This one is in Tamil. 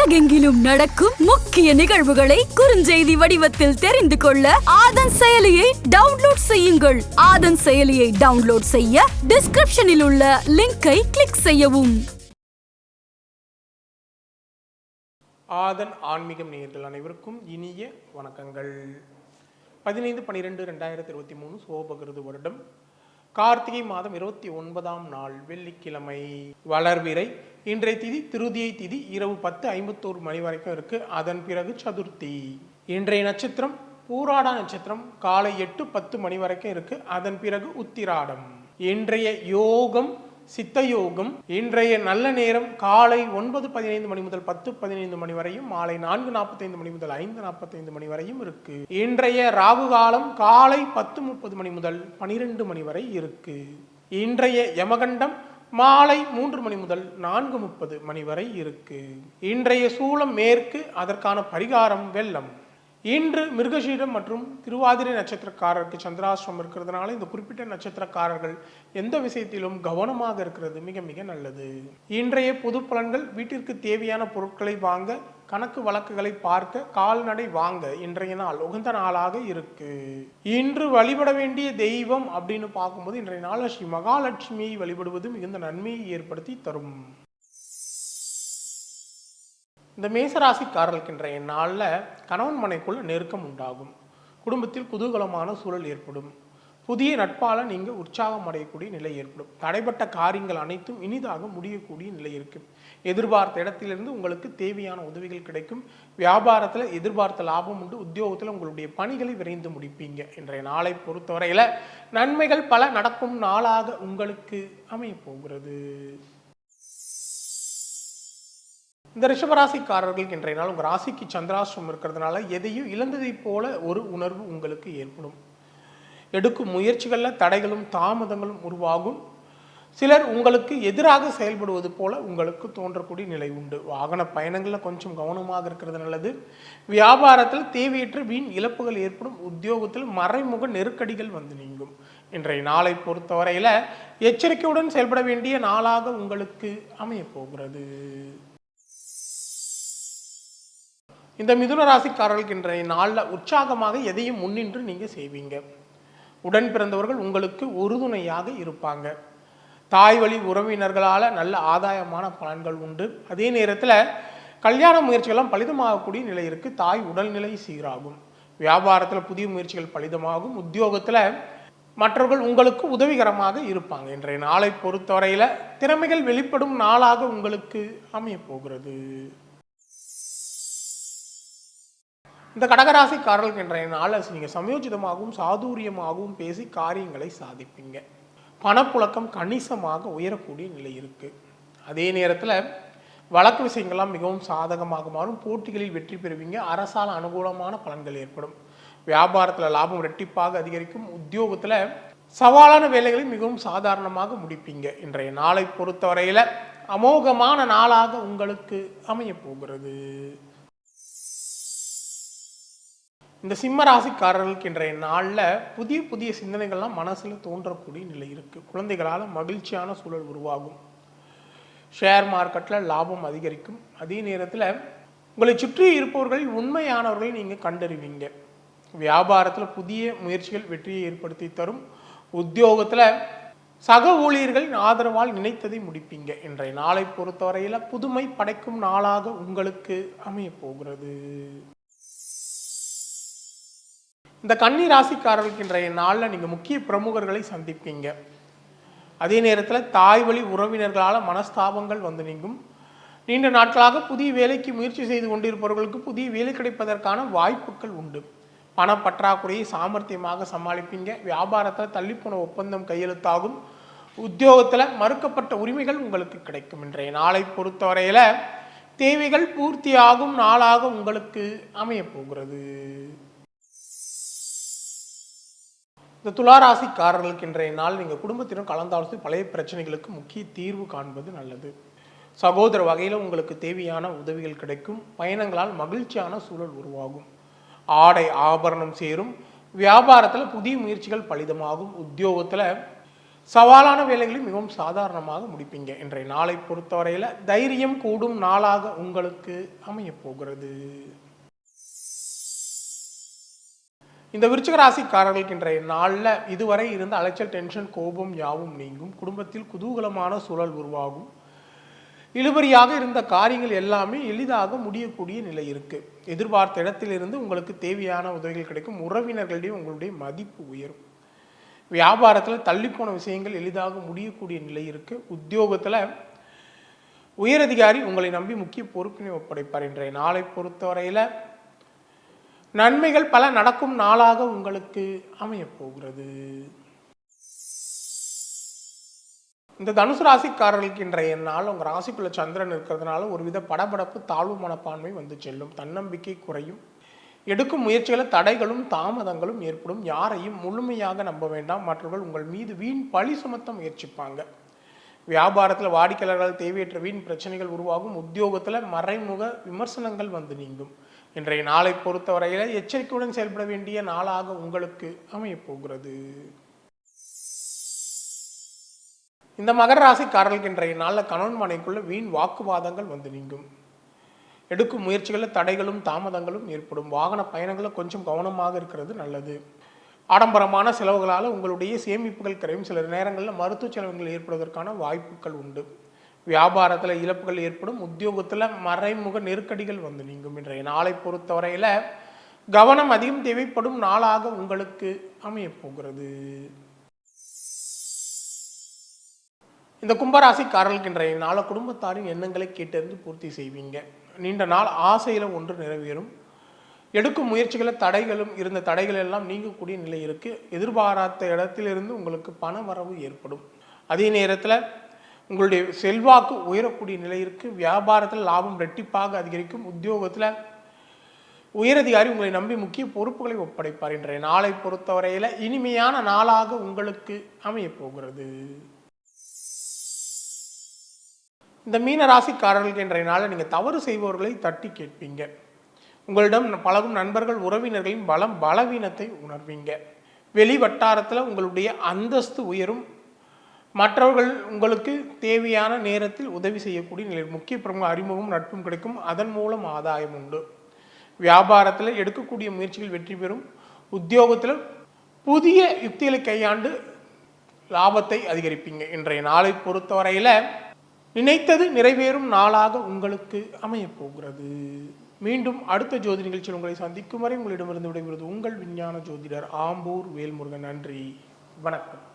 உலகெங்கிலும் நடக்கும் முக்கிய நிகழ்வுகளை குறுஞ்செய்தி வடிவத்தில் தெரிந்து கொள்ள ஆதன் செயலியை டவுன்லோட் செய்யுங்கள். ஆதன் செயலியை டவுன்லோட் செய்ய டிஸ்கிரிப்ஷனில் உள்ள லிங்கை கிளிக் செய்யவும். ஆதன் ஆன்மீகம் நேயர்கள் அனைவருக்கும் இனிய வணக்கங்கள். பதினைந்து பன்னிரெண்டு ரெண்டாயிரத்தி இருபத்தி மூணு சோபகிருது வருடம். கார்த்திகை மாதம் இருபத்தி ஒன்பதாம் நாள் வெள்ளிக்கிழமை. வளர்விரை. இன்றைய திதி திருதியை திதி இரவு பத்து ஐம்பத்தோரு மணி வரைக்கும் இருக்கு. அதன் பிறகு சதுர்த்தி. இன்றைய நட்சத்திரம் பூராடா நட்சத்திரம் காலை எட்டு பத்து மணி வரைக்கும் இருக்கு. அதன் பிறகு உத்திராடம். இன்றைய யோகம் சித்தயோகம் இன்றைய நல்ல நேரம் காலை ஒன்பது பதினைந்து மணி முதல் பத்து பதினைந்து மணி வரையும் மாலை நான்கு நாற்பத்தைந்து மணி முதல் ஐந்து நாற்பத்தைந்து மணி வரையும் இருக்கு. இன்றைய ராகு காலம் காலை பத்து முப்பது மணி முதல் பனிரெண்டு மணி வரை இருக்கு. இன்றைய யமகண்டம் மாலை மூன்று மணி முதல் நான்கு முப்பது மணி வரை இருக்கு. இன்றைய சூலம் மேற்கு அதற்கான பரிகாரம் வெள்ளம். இன்று மிருகசீடம் மற்றும் திருவாதிரை நட்சத்திரக்காரருக்கு சந்திராசிரமம் இருக்கிறதுனால இந்த குறிப்பிட்ட நட்சத்திரக்காரர்கள் எந்த விஷயத்திலும் கவனமாக இருக்கிறது மிக மிக நல்லது. இன்றைய பொது பலன்கள் வீட்டிற்கு தேவையான பொருட்களை வாங்க கணக்கு வழக்குகளை பார்க்க கால்நடை வாங்க இன்றைய நாள் உகந்த நாளாக இருக்கு. இன்று வழிபட வேண்டிய தெய்வம் அப்படின்னு பார்க்கும்போது இன்றைய நாள் ஸ்ரீ மகாலட்சுமியை வழிபடுவது மிகுந்த நன்மையை ஏற்படுத்தி தரும். இந்த மேசராசிக்காரர்களுக்கு இன்றைய நாளில் கணவன் மனைக்குள்ள நெருக்கம் உண்டாகும். குடும்பத்தில் குதூகலமான சூழல் ஏற்படும். புதிய நட்பால நீங்கள் உற்சாகம் அடையக்கூடிய நிலை ஏற்படும். தடைப்பட்ட காரியங்கள் அனைத்தும் இனிதாக முடியக்கூடிய நிலை இருக்கும். எதிர்பார்த்த இடத்திலிருந்து உங்களுக்கு தேவையான உதவிகள் கிடைக்கும். வியாபாரத்தில் எதிர்பார்த்த லாபம் உண்டு. உத்தியோகத்தில் உங்களுடைய பணிகளை விரைந்து முடிப்பீங்க இன்றைய நாளை பொறுத்தவரையில் நன்மைகள் பல நடக்கும் நாளாக உங்களுக்கு அமையப் போகிறது. இந்த ரிஷபராசிக்காரர்களுக்கு இன்றைய நாள் உங்கள் ராசிக்கு சந்திராசிரம் இருக்கிறதுனால எதையும் இழந்ததைப் போல ஒரு உணர்வு உங்களுக்கு ஏற்படும். எடுக்கும் முயற்சிகளில் தடைகளும் தாமதங்களும் உருவாகும். சிலர் உங்களுக்கு எதிராக செயல்படுவது போல உங்களுக்கு தோன்றக்கூடிய நிலை உண்டு. வாகன பயணங்களில் கொஞ்சம் கவனமாக இருக்கிறது நல்லது. வியாபாரத்தில் தேவையற்ற வீண் இழப்புகள் ஏற்படும். உத்தியோகத்தில் மறைமுக நெருக்கடிகள் வந்து நீங்கும். இன்றைய நாளை பொறுத்தவரையில் எச்சரிக்கையுடன் செயல்பட வேண்டிய நாளாக உங்களுக்கு அமையப் போகிறது. இந்த மிதுன ராசிக்காரர்களுக்கு இன்றைய நாளில் உற்சாகமாக எதையும் முன்னின்று நீங்கள் செய்வீங்க. உடன் பிறந்தவர்கள் உங்களுக்கு உறுதுணையாக இருப்பாங்க. தாய் வழி உறவினர்களால் நல்ல ஆதாயமான பலன்கள் உண்டு. அதே நேரத்தில் கல்யாண முயற்சிகள்லாம் பலிதமாகக்கூடிய நிலை இருக்குது தாய் உடல்நிலை சீராகும். வியாபாரத்தில் புதிய முயற்சிகள் பலிதமாகும். உத்தியோகத்தில் மற்றவர்கள் உங்களுக்கு உதவிகரமாக இருப்பாங்க. இன்றைய நாளை பொறுத்தவரையில் திறமைகள் வெளிப்படும் நாளாக உங்களுக்கு அமையப் இந்த கடகராசிக்காரர்களுக்கு இன்றைய நாளில் நீங்கள் சமயோஜிதமாகவும் சாதுரியமாகவும் பேசி காரியங்களை சாதிப்பீங்க. பணப்புழக்கம் கணிசமாக உயரக்கூடிய நிலை இருக்குது அதே நேரத்தில் வழக்கு விஷயங்கள்லாம் மிகவும் சாதகமாக மாறும். போட்டிகளில் வெற்றி பெறுவீங்க. அரசால் அனுகூலமான பலன்கள் ஏற்படும். வியாபாரத்தில் லாபம் ரெட்டிப்பாக அதிகரிக்கும். உத்தியோகத்தில் சவாலான வேலைகளை மிகவும் சாதாரணமாக முடிப்பீங்க. இன்றைய நாளை பொறுத்தவரையில் அமோகமான நாளாக உங்களுக்கு அமையப் போகிறது. இந்த சிம்ம ராசிக்காரர்களுக்கு இன்றைய நாளில் புதிய புதிய சிந்தனைகள்லாம் மனசில் தோன்றக்கூடிய நிலை இருக்குது குழந்தைகளால் மகிழ்ச்சியான சூழல் உருவாகும். ஷேர் மார்க்கெட்டில் லாபம் அதிகரிக்கும். அதே நேரத்தில் உங்களை சுற்றி இருப்பவர்களில் உண்மையானவர்களை நீங்கள் கண்டறிவீங்க. வியாபாரத்தில் புதிய முயற்சிகள் வெற்றியை ஏற்படுத்தி தரும். உத்தியோகத்தில் சக ஊழியர்களின் ஆதரவால் நினைத்ததை முடிப்பீங்க. இன்றைய நாளை பொறுத்தவரையில் புதுமை படைக்கும் நாளாக உங்களுக்கு அமையப் போகிறது. இந்த கன்னி ராசிக்காரர்களுக்கு இன்றைய நாளில் நீங்கள் முக்கிய பிரமுகர்களை சந்திப்பீங்க. அதே நேரத்தில் தாய் வழி உறவினர்களால் மனஸ்தாபங்கள் வந்து நீங்கும். நீண்ட நாட்களாக புதிய வேலைக்கு முயற்சி செய்து கொண்டிருப்பவர்களுக்கு புதிய வேலை கிடைப்பதற்கான வாய்ப்புகள் உண்டு. பண பற்றாக்குறையை சாமர்த்தியமாக சமாளிப்பீங்க. வியாபாரத்தில் தள்ளிப்போன ஒப்பந்தம் கையெழுத்தாகும். உத்தியோகத்தில் மறுக்கப்பட்ட உரிமைகள் உங்களுக்கு கிடைக்கும். இன்றைய நாளை பொறுத்தவரையில் தேவைகள் பூர்த்தியாகும் நாளாக உங்களுக்கு அமையப் இந்த துளாராசிக்காரர்களுக்கு இன்றைய நாள் நீங்கள் குடும்பத்திடம் கலந்தாலோசி பழைய பிரச்சனைகளுக்கு முக்கிய தீர்வு காண்பது நல்லது. சகோதர வகையில் உங்களுக்கு தேவையான உதவிகள் கிடைக்கும். பயணங்களால் மகிழ்ச்சியான சூழல் உருவாகும். ஆடை ஆபரணம் சேரும். வியாபாரத்தில் புதிய முயற்சிகள் பலிதமாகும். உத்தியோகத்தில் சவாலான வேலைகளையும் மிகவும் சாதாரணமாக முடிப்பீங்க. இன்றைய நாளை பொறுத்தவரையில் தைரியம் கூடும் நாளாக உங்களுக்கு அமையப் இந்த விருச்சிக ராசிக்காரர்களுக்கு இன்றைய நாளில் இதுவரை இருந்த அலைச்சல் டென்ஷன் கோபம் யாவும் நீங்கும். குடும்பத்தில் குதூகலமான சூழல் உருவாகும். இழுபறியாக இருந்த காரியங்கள் எல்லாமே எளிதாக முடியக்கூடிய நிலை இருக்குது எதிர்பார்த்த இடத்திலிருந்து உங்களுக்கு தேவையான உதவிகள் கிடைக்கும். உறவினர்களிடையே உங்களுடைய மதிப்பு உயரும். வியாபாரத்தில் தள்ளிப்போன விஷயங்கள் எளிதாக முடியக்கூடிய நிலை இருக்குது உத்தியோகத்தில் உயரதிகாரி உங்களை நம்பி முக்கிய பொறுப்பினை ஒப்படைப்பார். இன்றைய நாளை பொறுத்தவரையில் நன்மைகள் பல நடக்கும் நாளாக உங்களுக்கு அமையப்போகிறது. இந்த தனுசு ராசிக்காரர்களுக்கு இன்றைய நாள் உங்கள் ராசிக்குள்ள சந்திரன் இருக்கிறதுனால ஒருவித படபடப்பு தாழ்வு மனப்பான்மை வந்து செல்லும். தன்னம்பிக்கை குறையும். எடுக்கும் முயற்சிகளில் தடைகளும் தாமதங்களும் ஏற்படும். யாரையும் முழுமையாக நம்ப வேண்டாம். மற்றவர்கள் உங்கள் மீது வீண் பழி சுமத்த முயற்சிப்பாங்க. வியாபாரத்தில் வாடிக்கையாளர்கள் தேவையற்ற வீண் பிரச்சனைகள் உருவாகும். உத்தியோகத்தில் மறைமுக விமர்சனங்கள் வந்து நீங்கும். இன்றைய நாளை பொறுத்தவரையில் எச்சரிக்கையுடன் செயல்பட வேண்டிய நாளாக உங்களுக்கு அமையப்போகிறது. இந்த மகர ராசிக்காரர்களுக்கு இன்றைய நாளில் கணவன் மனைக்குள்ள வீண் வாக்குவாதங்கள் வந்து நீங்கும். எடுக்கும் முயற்சிகளில் தடைகளும் தாமதங்களும் ஏற்படும். வாகன பயணங்களில் கொஞ்சம் கவனமாக இருக்கிறது நல்லது. ஆடம்பரமான செலவுகளால் உங்களுடைய சேமிப்புகள் குறையும். சில நேரங்களில் மருத்துவ செலவுகள் ஏற்படுவதற்கான வாய்ப்புகள் உண்டு. வியாபாரத்தில் இழப்புகள் ஏற்படும். உத்தியோகத்தில் மறைமுக நெருக்கடிகள் வந்து நீங்கும் இன்றைய நாளை பொறுத்தவரையில் கவனம் அதிகம் தேவைப்படும் நாளாக உங்களுக்கு அமையப்போகிறது இந்த கும்பராசிக்காரர்களுக்கு இன்றைய நாளை குடும்பத்தாரின் எண்ணங்களை கேட்டறிந்து பூர்த்தி செய்வீங்க. நீண்ட நாள் ஆசையில் ஒன்று நிறைவேறும். எடுக்கும் முயற்சிகளில் தடைகளும் இருந்த தடைகள் எல்லாம் நீங்கக்கூடிய நிலை இருக்குது எதிர்பாராத இடத்திலிருந்து உங்களுக்கு பண வரவு ஏற்படும். அதே நேரத்தில் உங்களுடைய செல்வாக்கு உயரக்கூடிய நிலை இருக்குது வியாபாரத்தில் லாபம் ரெட்டிப்பாக அதிகரிக்கும். உத்தியோகத்தில் உயரதிகாரி உங்களை நம்பி முக்கிய பொறுப்புகளை ஒப்படைப்பார் இன்றைய நாளை பொறுத்தவரையில் இனிமையான நாளாக உங்களுக்கு அமையப்போகிறது இந்த மீன ராசிக்காரர்களுக்கு இன்றைய நாளில் நீங்கள் தவறு செய்பவர்களை தட்டி கேட்பீங்க. உங்களிடம் பழகும் நண்பர்கள் உறவினர்களின் பலம் பலவீனத்தை உணர்வீங்க. வெளி வட்டாரத்தில் உங்களுடைய அந்தஸ்து உயரும். மற்றவர்கள் உங்களுக்கு தேவையான நேரத்தில் உதவி செய்யக்கூடிய நிலை முக்கிய பிரமுக அறிமுகம் நட்பும் கிடைக்கும். அதன் மூலம் ஆதாயம் உண்டு. வியாபாரத்தில் எடுக்கக்கூடிய முயற்சிகள் வெற்றி பெறும். உத்தியோகத்தில் புதிய யுக்திகளை கையாண்டு லாபத்தை அதிகரிப்பீங்க. இன்றைய நாளை பொறுத்தவரையில் நினைத்தது நிறைவேறும் நாளாக உங்களுக்கு அமையப்போகிறது மீண்டும் அடுத்த ஜோதி நிகழ்ச்சியில் உங்களை சந்திக்கும் வரை உங்களிடமிருந்து விடைபெறுவது உங்கள் விஞ்ஞான ஜோதிடர் ஆம்பூர் வேல்முருகன். நன்றி. வணக்கம்.